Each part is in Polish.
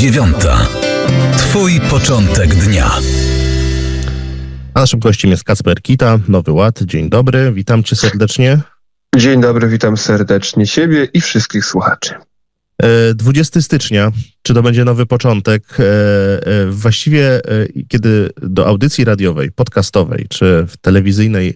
dziewiąta. Twój początek dnia. A naszym gościem jest Kasper Kita, Nowy Ład. Dzień dobry, witam cię serdecznie. Dzień dobry, witam serdecznie Ciebie i wszystkich słuchaczy. E, 20 stycznia, czy to będzie nowy początek? E, e, Właściwie, e, kiedy do audycji radiowej, podcastowej czy telewizyjnej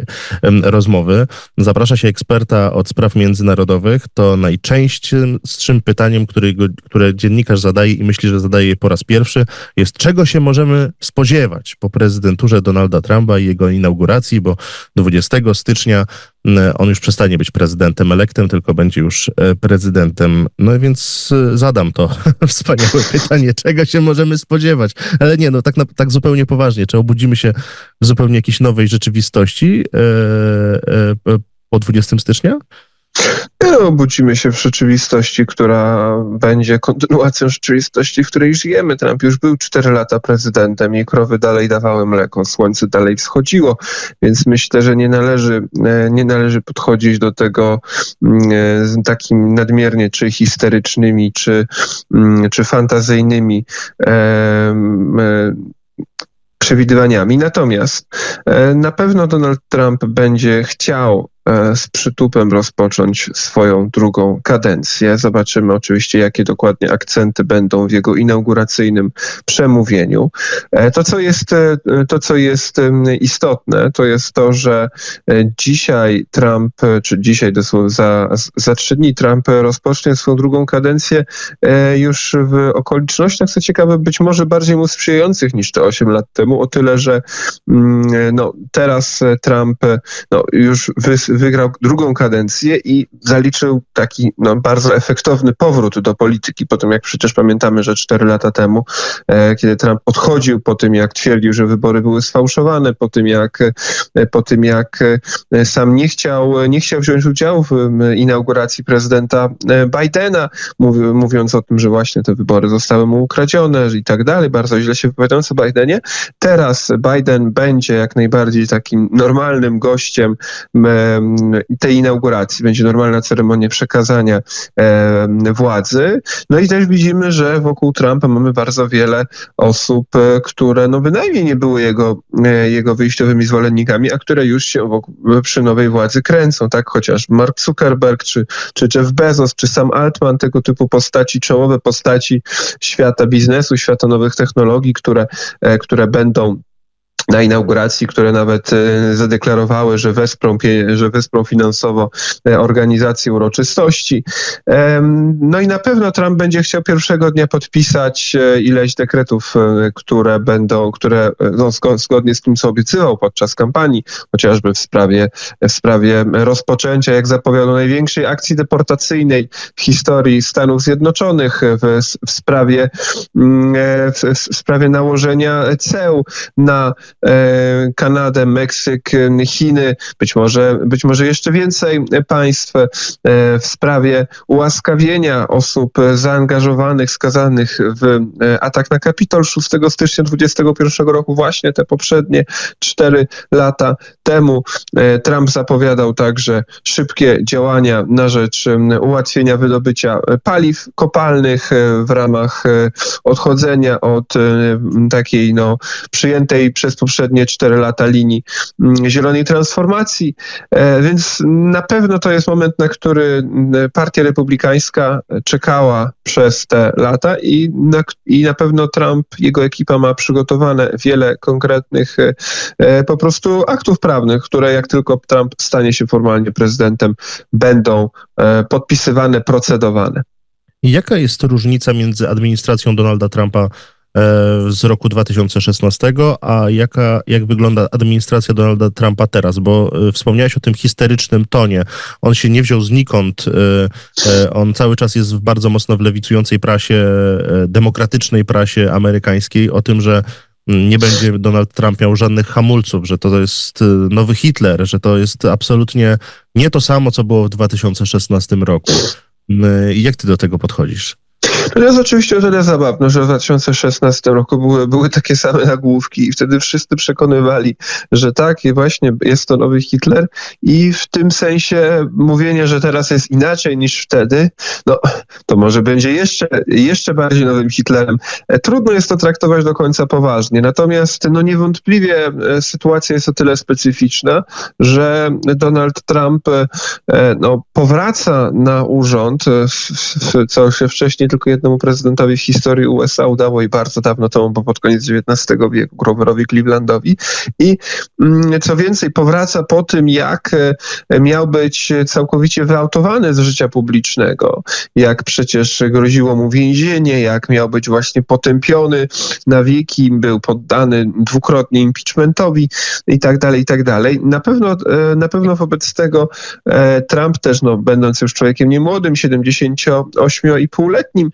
rozmowy zaprasza się eksperta od spraw międzynarodowych, to najczęstszym pytaniem, które, dziennikarz zadaje i myśli, że zadaje je po raz pierwszy, jest czego się możemy spodziewać po prezydenturze Donalda Trumpa i jego inauguracji, bo 20 stycznia on już przestanie być prezydentem elektem, tylko będzie już e, prezydentem. No więc e, zadam to wspaniałe pytanie, czego się możemy spodziewać. Ale nie, no tak, na, tak zupełnie poważnie. Czy obudzimy się w zupełnie jakiejś nowej rzeczywistości e, e, po 20 stycznia? No, obudzimy się w rzeczywistości, która będzie kontynuacją rzeczywistości, w której żyjemy. Trump już był 4 lata prezydentem i krowy dalej dawały mleko, słońce dalej wschodziło, więc myślę, że nie należy, e, nie należy podchodzić do tego mm, e, takim nadmiernie czy histerycznymi, czy, mm, czy fantazyjnymi e, przewidywaniami. Natomiast na pewno Donald Trump będzie chciał z przytupem rozpocząć swoją drugą kadencję. Zobaczymy oczywiście, jakie dokładnie akcenty będą w jego inauguracyjnym przemówieniu. E, To, co jest, e, to, co jest istotne, to jest to, że e, dzisiaj Trump, e, czy dzisiaj dosłownie za, za trzy dni Trump rozpocznie swoją drugą kadencję e, już w okolicznościach, co ciekawe, być może bardziej mu sprzyjających niż te 8 lat temu, o tyle, że mm, no, teraz e, Trump e, no, już wy, wygrał drugą kadencję i zaliczył taki no, bardzo efektowny powrót do polityki, po tym jak przecież pamiętamy, że 4 lata temu, e, kiedy Trump odchodził po tym, jak twierdził, że wybory były sfałszowane, po tym jak, e, po tym jak e, sam nie chciał, nie chciał wziąć udziału w inauguracji prezydenta e, Bidena, mówi, mówiąc o tym, że właśnie te wybory zostały mu ukradzione i tak dalej, bardzo źle się wypowiadając o Bidenie. Teraz Biden będzie jak najbardziej takim normalnym gościem em, tej inauguracji, będzie normalna ceremonia przekazania władzy. No i też widzimy, że wokół Trumpa mamy bardzo wiele osób, e, które no bynajmniej nie były jego, e, jego wyjściowymi zwolennikami, a które już się wokół, przy nowej władzy kręcą, tak? Chociaż Mark Zuckerberg, czy, czy Jeff Bezos, czy Sam Altman, tego typu postaci, czołowe postaci świata biznesu, świata nowych technologii, które, e, które będą na inauguracji, które nawet e, zadeklarowały, że wesprą, że wesprą finansowo e, organizację uroczystości. No i na pewno Trump będzie chciał pierwszego dnia podpisać e, ileś dekretów, które będą, które no, zgo- zgodnie z tym, co obiecywał podczas kampanii, chociażby w sprawie, w sprawie rozpoczęcia, jak zapowiadał, największej akcji deportacyjnej w historii Stanów Zjednoczonych, w, w sprawie, mm, w, w sprawie nałożenia ceł na Kanadę, Meksyk, e, Chiny, być może, być może jeszcze więcej państw e, w sprawie ułaskawienia osób e, zaangażowanych, skazanych w e, atak na Kapitol 6 stycznia 2021 roku, właśnie te poprzednie cztery lata temu. E, Trump zapowiadał także szybkie działania na rzecz ułatwienia wydobycia e, paliw kopalnych e, w ramach e, odchodzenia od e, takiej no, przyjętej przez poprzednie cztery lata linii mm, zielonej transformacji. E, Więc na pewno to jest moment, na który mm, Partia Republikańska czekała przez te lata i na, i na pewno Trump, jego ekipa ma przygotowane wiele konkretnych e, e, po prostu aktów prawnych, które jak tylko Trump stanie się formalnie prezydentem, będą e, podpisywane, procedowane. Jaka jest różnica między administracją Donalda Trumpa e, z roku 2016, a jaka, jak wygląda administracja Donalda Trumpa teraz? Bo e, wspomniałeś o tym histerycznym tonie. On się nie wziął znikąd. e, e, On cały czas jest w bardzo mocno w lewicującej prasie, e, demokratycznej prasie amerykańskiej o tym, że mm, nie będzie Donald Trump miał żadnych hamulców, że to jest e, nowy Hitler, że to jest absolutnie nie to samo, co było w 2016 roku. Jak ty do tego podchodzisz? To jest oczywiście o tyle zabawne, że w 2016 roku były, były takie same nagłówki i wtedy wszyscy przekonywali, że tak, i właśnie jest to nowy Hitler i w tym sensie mówienie, że teraz jest inaczej niż wtedy, no to może będzie jeszcze, jeszcze bardziej nowym Hitlerem. E, Trudno jest to traktować do końca poważnie, natomiast no niewątpliwie e, sytuacja jest o tyle specyficzna, że Donald Trump e, no, powraca na urząd, w, w, co się wcześniej tylko jednemu prezydentowi w historii USA udało i bardzo dawno temu, bo pod koniec XIX wieku, Groverowi Clevelandowi. I mm, co więcej, powraca po tym, jak e, miał być całkowicie wyautowany z życia publicznego, jak przecież groziło mu więzienie, jak miał być właśnie potępiony na wieki, był poddany dwukrotnie impeachmentowi i tak dalej, i tak dalej. Na pewno, e, na pewno wobec tego e, Trump też, no, będąc już człowiekiem niemłodym, 78,5-letnim, e,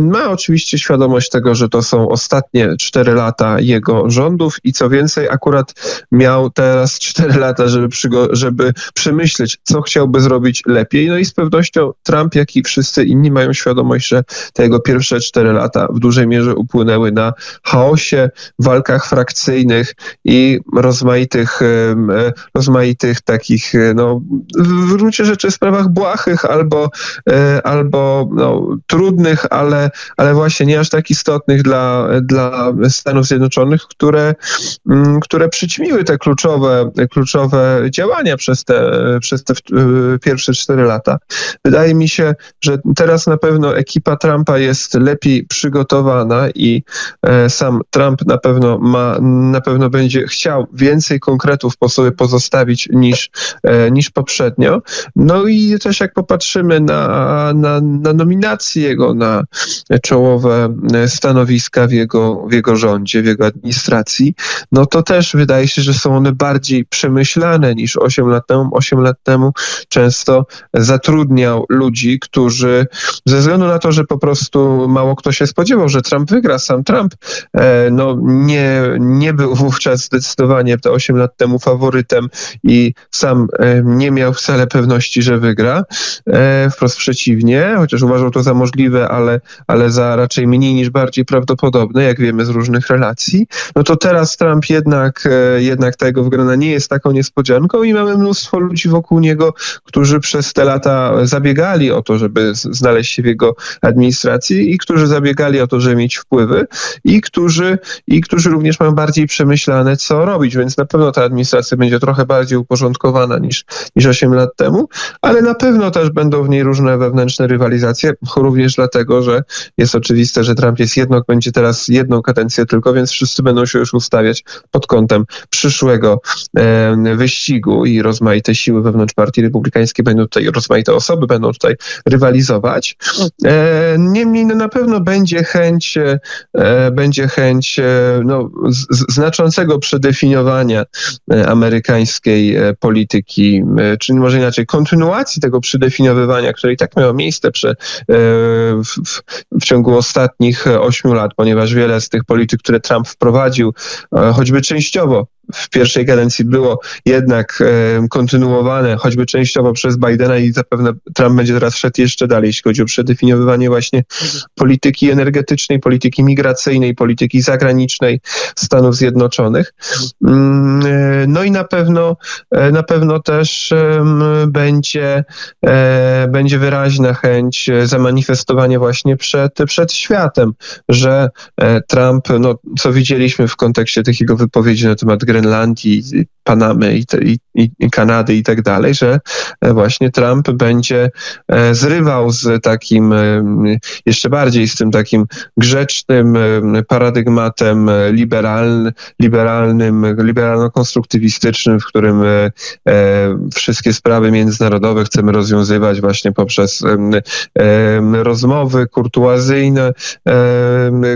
ma oczywiście świadomość tego, że to są ostatnie 4 lata jego rządów i co więcej, akurat miał teraz 4 lata, żeby, żeby przemyśleć, co chciałby zrobić lepiej. No i z pewnością Trump, jak i wszyscy inni mają świadomość, że te jego pierwsze 4 lata w dużej mierze upłynęły na chaosie, walkach frakcyjnych i rozmaitych, em, e, rozmaitych takich, e, no, w gruncie rzeczy sprawach błahych albo, e, albo no, trudnych, ale, ale właśnie nie aż tak istotnych dla, dla Stanów Zjednoczonych, które, mm, które przyćmiły te kluczowe, kluczowe działania przez te, przez te e, pierwsze cztery lata. Wydaje mi się, że teraz na pewno ekipa Trumpa jest lepiej przygotowana i e, sam Trump na pewno ma, na pewno będzie chciał więcej konkretów po sobie pozostawić niż, e, niż poprzednio. No i też jak popatrzymy na, na, na nominację jego na czołowe e, stanowiska w jego, w jego rządzie, w jego administracji, no to też wydaje się, że są one bardziej przemyślane niż 8 lat temu. 8 lat temu często zatrudniał ludzi, którzy ze względu na to, że po prostu mało kto się spodziewał, że Trump wygra, sam Trump e, no, nie, nie był wówczas zdecydowanie te 8 lat temu faworytem i sam e, nie miał wcale pewności, że wygra. Wprost przeciwnie, chociaż uważał to za możliwe, ale, ale za raczej mniej niż bardziej prawdopodobne, jak wiemy z różnych relacji. No to teraz Trump jednak, e, jednak ta jego wygrana nie jest taką niespodzianką i mamy mnóstwo ludzi wokół niego, którzy przez te lata zabiegali o to, żeby znaleźć się w jego administracji i którzy zabiegali o to, żeby mieć wpływy i którzy, i którzy również mają bardziej przemyślane, co robić, więc na pewno ta administracja będzie trochę bardziej uporządkowana niż, niż 8 lat temu, ale na pewno też będą w niej różne wewnętrzne rywalizacje, również dlatego, że jest oczywiste, że Trump jest jedno, będzie teraz jedną kadencję tylko, więc wszyscy będą się już ustawiać pod kątem przyszłego e, wyścigu i rozmaite siły wewnątrz partii republikańskiej będą tutaj, rozmaite osoby będą tutaj rywalizować. E, niemniej no, na pewno będzie chęć, e, będzie chęć e, no, z, znaczącego przedefiniowania e, amerykańskiej e, polityki, czyli może inaczej kontynuacji tego przedefiniowywania, które i tak miało miejsce przy, w, w, ciągu ostatnich e, ośmiu lat, ponieważ wiele z tych polityk, które Trump wprowadził, e, choćby częściowo w pierwszej kadencji było jednak kontynuowane, choćby częściowo przez Bidena i zapewne Trump będzie teraz szedł jeszcze dalej, jeśli chodzi o przedefiniowywanie właśnie polityki energetycznej, polityki migracyjnej, polityki zagranicznej Stanów Zjednoczonych. Mm, e, No i na pewno, e, na pewno też będzie, e, będzie wyraźna chęć zamanifestowania właśnie przed, przed światem, że Trump, no, co widzieliśmy w kontekście tych jego wypowiedzi na temat Grenlandii, Panamy i, te, i, i Kanady i tak dalej, że e, właśnie Trump będzie e, zrywał z takim, em, jeszcze bardziej z tym takim grzecznym em, paradygmatem e, liberalny, liberalnym, liberalno-konstruktywistycznym, w którym e, e, wszystkie sprawy międzynarodowe chcemy rozwiązywać właśnie poprzez rozmowy kurtuazyjne,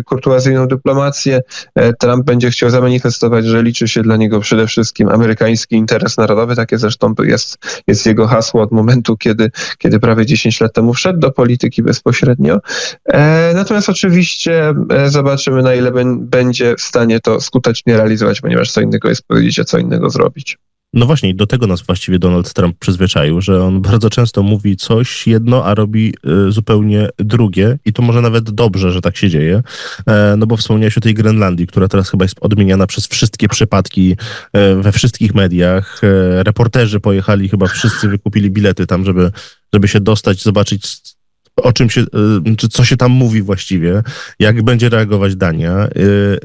kurtuazyjną dyplomację. E, Trump będzie chciał zamanifestować, że liczy się dla niego przede wszystkim amerykański interes narodowy. Takie zresztą jest, jest jego hasło od momentu, kiedy, kiedy prawie 10 lat temu wszedł do polityki bezpośrednio. E, natomiast oczywiście e, zobaczymy, na ile będzie w stanie to skutecznie realizować, ponieważ co innego jest powiedzieć, a co innego zrobić. No właśnie, do tego nas właściwie Donald Trump przyzwyczaił, że on bardzo często mówi coś jedno, a robi y, zupełnie drugie i to może nawet dobrze, że tak się dzieje, e, no bo wspomniałeś o tej Grenlandii, która teraz chyba jest odmieniana przez wszystkie przypadki e, we wszystkich mediach. E, reporterzy pojechali, chyba wszyscy wykupili bilety tam, żeby, żeby się dostać, zobaczyć o czym się, y, czy co się tam mówi właściwie, jak będzie reagować Dania. Y, y,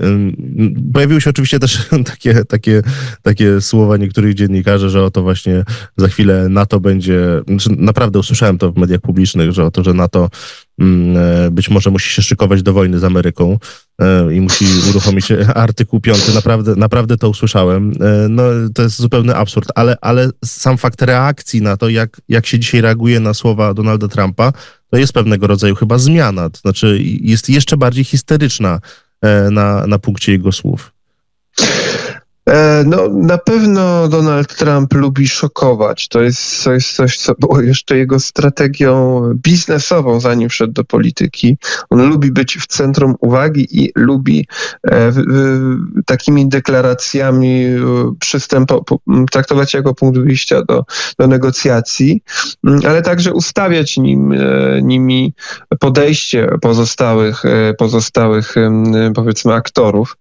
Pojawiły się oczywiście też takie, takie, takie słowa niektórych dziennikarzy, że oto właśnie za chwilę NATO będzie, znaczy naprawdę usłyszałem to w mediach publicznych, że oto, że NATO mm, e, być może musi się szykować do wojny z Ameryką e, i musi uruchomić artykuł 5. Naprawdę, naprawdę to usłyszałem. E, No, to jest zupełny absurd, ale, ale sam fakt reakcji na to, jak, jak się dzisiaj reaguje na słowa Donalda Trumpa, to jest pewnego rodzaju chyba zmiana. To znaczy jest jeszcze bardziej histeryczna e, na, na punkcie jego słów. E, No, na pewno Donald Trump lubi szokować. To jest, jest coś, co było jeszcze jego strategią biznesową, zanim wszedł do polityki. On lubi być w centrum uwagi i lubi e, takimi deklaracjami e, przystępo, po- traktować jako punkt wyjścia do, do negocjacji, ale także ustawiać nim, e, nimi podejście pozostałych, pozostałych powiedzmy aktorów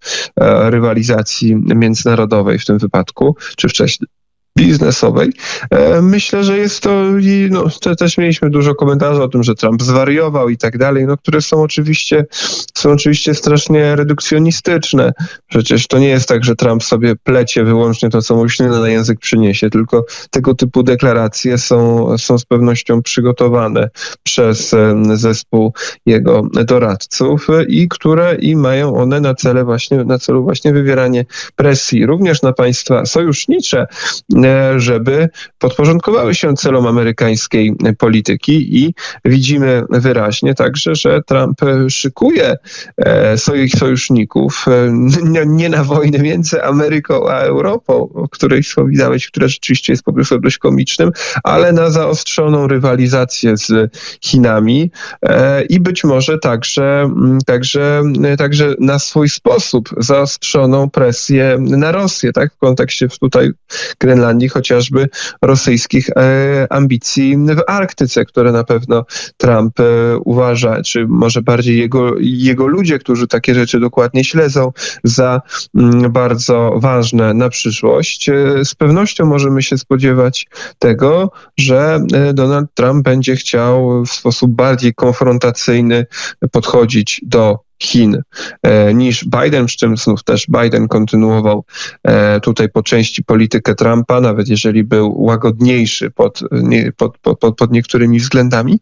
rywalizacji międzynarodowej w tym wypadku, czy wcześniej biznesowej. E, Myślę, że jest to i no, te, też mieliśmy dużo komentarzy o tym, że Trump zwariował i tak dalej, no, które są oczywiście, są oczywiście strasznie redukcjonistyczne. Przecież to nie jest tak, że Trump sobie plecie wyłącznie to, co mu ślinę na język przyniesie, tylko tego typu deklaracje są, są z pewnością przygotowane przez em, zespół jego doradców e, i które i mają one na cele właśnie, na celu właśnie wywieranie presji również na państwa sojusznicze, e, żeby podporządkowały się celom amerykańskiej polityki i widzimy wyraźnie także, że Trump szykuje e, swoich sojuszników e, nie- na wojnę między Ameryką a Europą, o której wspominałeś, która rzeczywiście jest pomysłem dość komicznym, ale na zaostrzoną rywalizację z Chinami e, i być może także, także, także na swój sposób zaostrzoną presję na Rosję, tak, w kontekście tutaj Grenlandii, chociażby rosyjskich e, ambicji w Arktyce, które na pewno Trump e, uważa, czy może bardziej jego, jego ludzie, którzy takie rzeczy dokładnie śledzą, za mm, bardzo ważne na przyszłość. E, Z pewnością możemy się spodziewać tego, że Donald Trump będzie chciał w sposób bardziej konfrontacyjny podchodzić do Chin e, niż Biden, przy czym znów też Biden kontynuował e, tutaj po części politykę Trumpa, nawet jeżeli był łagodniejszy pod, nie, pod, pod, pod, niektórymi względami.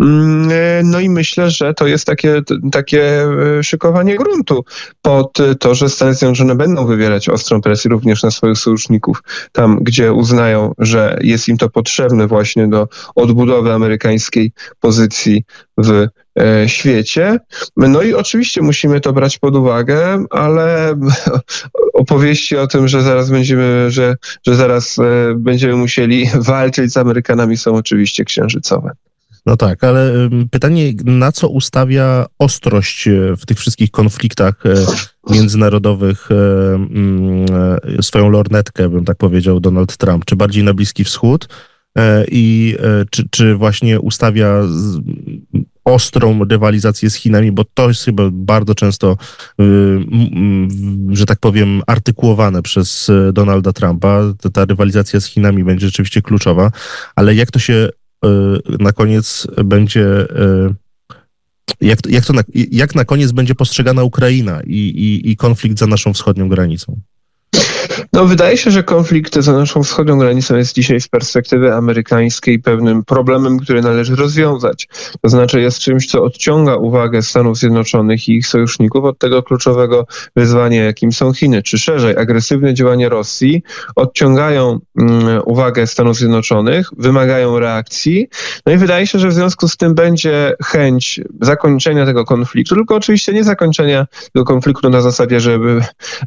Mm, e, No i myślę, że to jest takie, takie szykowanie gruntu pod to, że Stany Zjednoczone będą wywierać ostrą presję również na swoich sojuszników, tam gdzie uznają, że jest im to potrzebne właśnie do odbudowy amerykańskiej pozycji w świecie. No i oczywiście musimy to brać pod uwagę, ale opowieści o tym, że zaraz będziemy, że, że zaraz e, będziemy musieli walczyć z Amerykanami są oczywiście księżycowe. No tak, ale pytanie, na co ustawia ostrość e, w tych wszystkich konfliktach e, międzynarodowych e, e, swoją lornetkę, bym tak powiedział, Donald Trump? Czy bardziej na Bliski Wschód? E, I e, czy, czy właśnie ustawia ostrą rywalizację z Chinami, bo to jest chyba bardzo często, y, że tak powiem, artykułowane przez e, Donalda Trumpa. Ta, rywalizacja z Chinami będzie rzeczywiście kluczowa, ale jak to się y, na koniec będzie, y, jak, jak, to na, jak na koniec będzie postrzegana Ukraina i, i, i konflikt za naszą wschodnią granicą? No, wydaje się, że konflikt za naszą wschodnią granicą jest dzisiaj z perspektywy amerykańskiej pewnym problemem, który należy rozwiązać. To znaczy jest czymś, co odciąga uwagę Stanów Zjednoczonych i ich sojuszników od tego kluczowego wyzwania, jakim są Chiny, czy szerzej agresywne działania Rosji odciągają mm, uwagę Stanów Zjednoczonych, wymagają reakcji. No i wydaje się, że w związku z tym będzie chęć zakończenia tego konfliktu, tylko oczywiście nie zakończenia tego konfliktu na zasadzie, żeby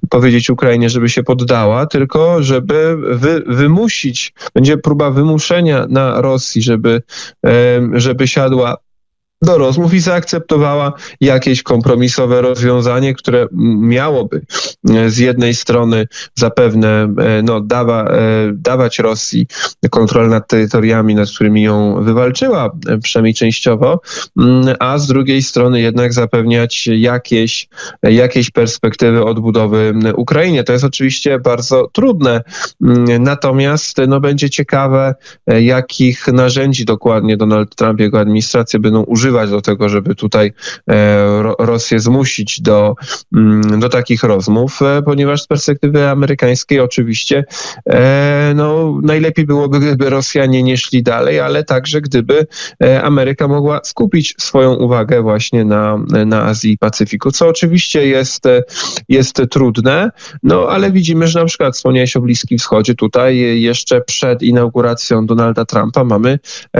powiedzieć Ukrainie, żeby się poddała, tylko żeby wy, wymusić, będzie próba wymuszenia na Rosji, żeby, żeby siadła do rozmów i zaakceptowała jakieś kompromisowe rozwiązanie, które miałoby e, z jednej strony zapewne e, no, dawa, e, dawać Rosji kontrolę nad terytoriami, nad którymi ją wywalczyła, przynajmniej częściowo, mm, a z drugiej strony jednak zapewniać jakieś, jakieś perspektywy odbudowy Ukrainie. To jest oczywiście bardzo trudne, natomiast no, będzie ciekawe, jakich narzędzi dokładnie Donald Trump i jego administracja będą używać do tego, żeby tutaj e, Ro- Rosję zmusić do, mm, do takich rozmów, e, ponieważ z perspektywy amerykańskiej oczywiście e, no, najlepiej byłoby, gdyby Rosjanie nie szli dalej, ale także gdyby Ameryka mogła skupić swoją uwagę właśnie na, na Azji i Pacyfiku, co oczywiście jest, jest trudne, no ale widzimy, że na przykład wspomniałeś o Bliskim Wschodzie, tutaj jeszcze przed inauguracją Donalda Trumpa mamy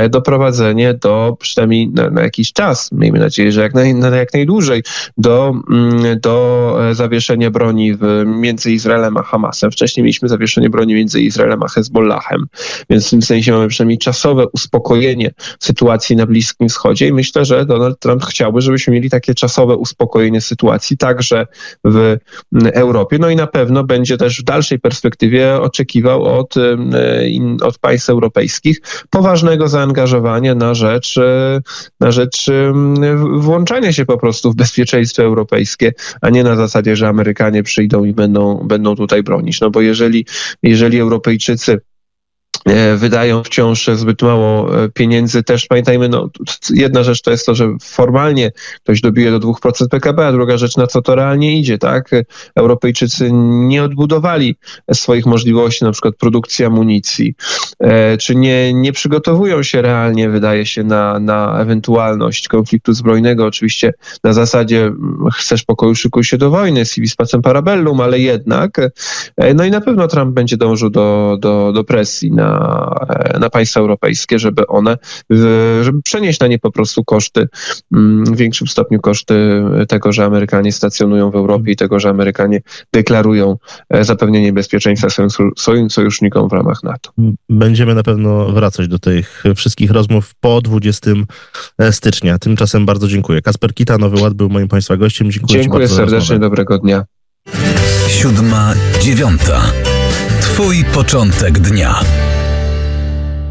doprowadzenie do przynajmniej na, na jakiś czas, miejmy nadzieję, że jak, naj, na jak najdłużej, do, mm, do e, zawieszenia broni w, między Izraelem a Hamasem. Wcześniej mieliśmy zawieszenie broni między Izraelem a Hezbollahem, więc w tym sensie mamy przynajmniej czasowe uspokojenie sytuacji na Bliskim Wschodzie i myślę, że Donald Trump chciałby, żebyśmy mieli takie czasowe uspokojenie sytuacji także w mm, Europie. No i na pewno będzie też w dalszej perspektywie oczekiwał od, in- od państw europejskich poważnego zaangażowania na rzecz, e, na rzecz em, włączania się po prostu w bezpieczeństwo europejskie, a nie na zasadzie, że Amerykanie przyjdą i będą, będą tutaj bronić. No bo jeżeli, jeżeli Europejczycy wydają wciąż zbyt mało e, pieniędzy. Też pamiętajmy, no, jedna rzecz to jest to, że formalnie ktoś dobije do 2% PKB, a druga rzecz, na co to realnie idzie, tak? E, Europejczycy nie odbudowali swoich możliwości, na przykład produkcji amunicji, e, czy nie, nie przygotowują się realnie, wydaje się, na, na ewentualność konfliktu zbrojnego. Oczywiście na zasadzie mm, chcesz pokoju, szykuj się do wojny, civis pacem parabellum, ale jednak. e, No i na pewno Trump będzie dążył do, do, do presji na, e, na państwa europejskie, żeby one, żeby przenieść na nie po prostu koszty, mm, w większym stopniu koszty tego, że Amerykanie stacjonują w Europie i tego, że Amerykanie deklarują e, zapewnienie bezpieczeństwa swoim, sojusznikom w ramach NATO. Będziemy na pewno wracać do tych wszystkich rozmów po 20 stycznia. Tymczasem bardzo dziękuję. Kasper Kita, Nowy Ład był moim Państwa gościem. Dziękuję, Dziękuję serdecznie, dobrego dnia. Siódma, dziewiąta. Twój początek dnia.